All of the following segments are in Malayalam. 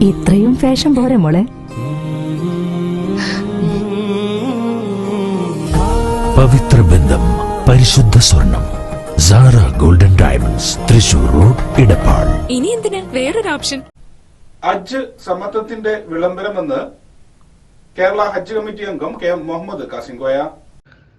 ഇത്രയും ഫാഷൻ പോരെ മോളെ. പവിത്ര ബന്ധം പരിശുദ്ധ സ്വർണം Sara golden diamonds Thrissur road Edappal. ഇനി എന്തിനാ? വേറൊരു ഓപ്ഷൻ. അജ് സമത്വത്തിന്റെ വിളംബരമെന്ന് കേരള ഹജ്ജ് കമ്മിറ്റി അംഗം കെ മുഹമ്മദ് കാസിംഗോയ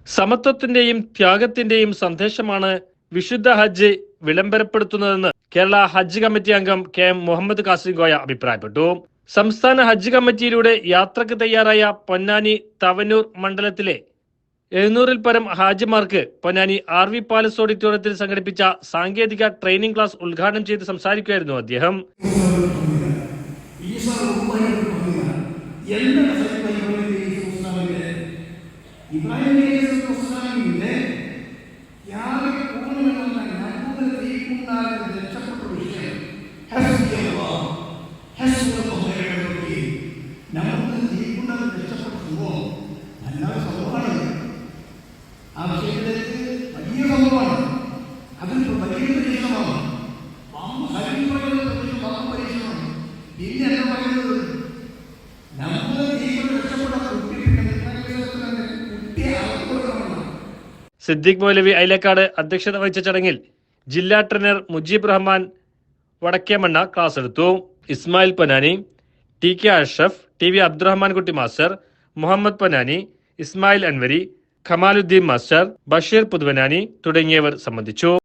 സമത്വത്തിന്റെയും ത്യാഗത്തിന്റെയും സന്ദേശമാണ് വിശുദ്ധ ഹജ്ജ് വിളംബരപ്പെടുത്തുന്നതെന്ന് കേരള ഹജ്ജ് കമ്മിറ്റി അംഗം കെ എം മുഹമ്മദ് കാസിംഗോയ അഭിപ്രായപ്പെട്ടു. സംസ്ഥാന ഹജ്ജ് കമ്മിറ്റിയിലൂടെ യാത്രയ്ക്ക് തയ്യാറായ പൊന്നാനി തവനൂർ മണ്ഡലത്തിലെ എഴുന്നൂറിൽ പരം ഹാജിമാർക്ക് പൊന്നാനി ആർ വി പാലസ് ഓഡിറ്റോറിയത്തിൽ സംഘടിപ്പിച്ച സാങ്കേതിക ട്രെയിനിംഗ് ക്ലാസ് ഉദ്ഘാടനം ചെയ്ത് സംസാരിക്കുകയായിരുന്നു അദ്ദേഹം. ഇബ്രാഹിമിന്റെ യാതൊരു പൂർണ്ണമെന്ന നമ്പൂതിരി തീക്കുണ്ടാകുന്ന രക്ഷപ്പെട്ട വിഷയം ഹസ്ബിയല്ലാ, ഹസ്ബുല്ലാഹ് നമുക്ക് തീക്കുണ്ടാകുന്ന രക്ഷപ്പെട്ടു നല്ല സംഭവമാണ് ആ വിഷയത്തിലേക്ക് വലിയ സംഭവമാണ് അതൊരു വലിയ പരീക്ഷണമാണ് പാമ്പ് സിദ്ദിഖ് മൗലവി ഐലക്കാട് അധ്യക്ഷത വഹിച്ച ചടങ്ങിൽ ജില്ലാ ട്രെയിനർ മുജീബ് റഹ്മാൻ വടക്കേമണ്ണ ക്ലാസ് എടുത്തു. Ismail Ponnani T K Ashraf T V Abdurahman Kutty master Muhammad Ponnani Ismail Anwari Kamaluddin master Basheer Puthuvanani തുടങ്ങിയവർ സംബന്ധിച്ചു.